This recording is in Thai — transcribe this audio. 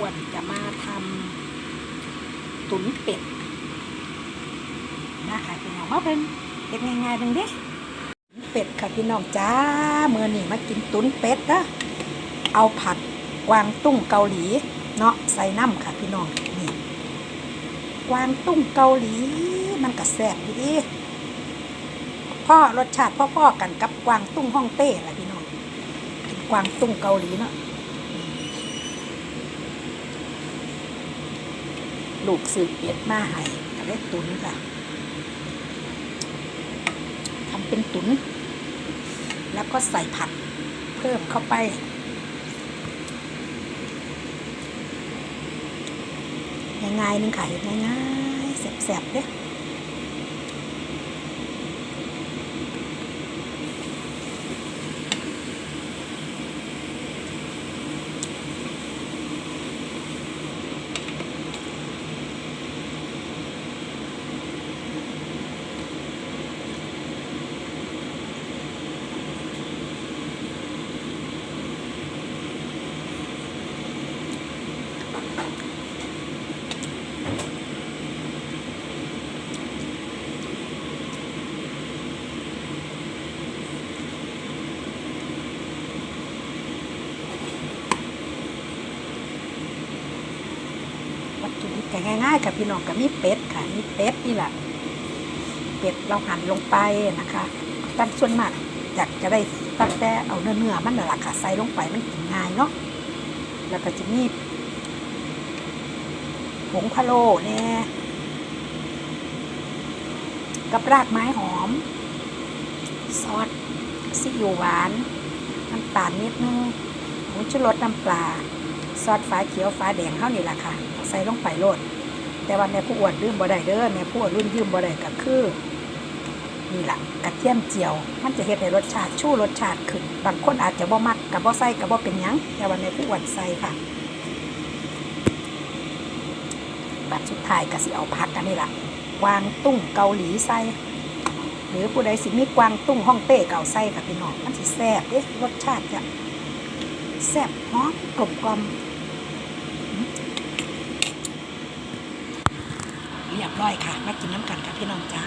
อ้วนจะมาทำตุ๋นเป็ดนะคะพี่น้องมาเป็นเด็กง่ายๆเบิ่งเดิเป็ดค่ะพี่น้องจ้าเมื่อนี่มากินตุ๋นเป็ดนะเอาผัดกวางตุ้งเกาหลีเนาะใส่น้ำค่ะพี่น้องนี่กวางตุ้งเกาหลีมันก็แซ่บอยู่ดีพ่อรสชาติพ่อๆกันกับกวางตุ้งฮ่องเต้แหละพี่น้องกินกวางตุ้งเกาหลีเนาะ ลูกสืบเป็ดมาให้ก็ได้ตุนค่ะทำเป็นตุน แล้วก็ใส่ผักเพิ่มเข้าไป ง่ายๆนึงค่ะง่ายๆแสบๆเด้อ ก็ง่ายๆกับพี่น้องกับมีเป็ดค่ะมีเป็ดนี่แหละเป็ดเราหั่นลงไปนะคะตั้งส่วนมากอยากจะได้ตั้งแต่เอาเนื้อเนื้อมันน่ะละค่ะใส่ลงไปมันกินง่ายเนาะแล้วก็จะมี ผงพะโล้แน่กับรากไม้หอม ซอสซีอิ๊วหวานน้ำตาลนิดนึงผงชูรสน้ำปลา ซอสฟ้าเขียวฟ้าแดงเท่านี้ล่ะค่ะ ใส่ลงไปโลด แต่ว่าแม่ผู้อวนลืมบ่ได้เด้อแม่ผู้อวนรุ่นยืมบ่ได้ก็คือ นี่แหละกระเทียมเจียว มันจะเฮ็ดให้รสชาติชูรสชาติขึ้น บางคนอาจจะบ่มักกับบ่ใส่กับบ่เป็นยังแต่ว่าแม่ผู้อวนใส่ค่ะบั ดสุดท้ายก็สิเอาผักกันนี่ละกวางตุ้งเกาหลีใส่หรือผู้ใดสิมีกวางตุ้งฮ่องเต้เก่าใส่กับพี่น้องมันสิแซ่บเอ๊ะรสชาติจะแซ่บหอมกลมกล่อมเรียบร้อยค่ะมากินน้ำกันค่ะพี่น้องจ้า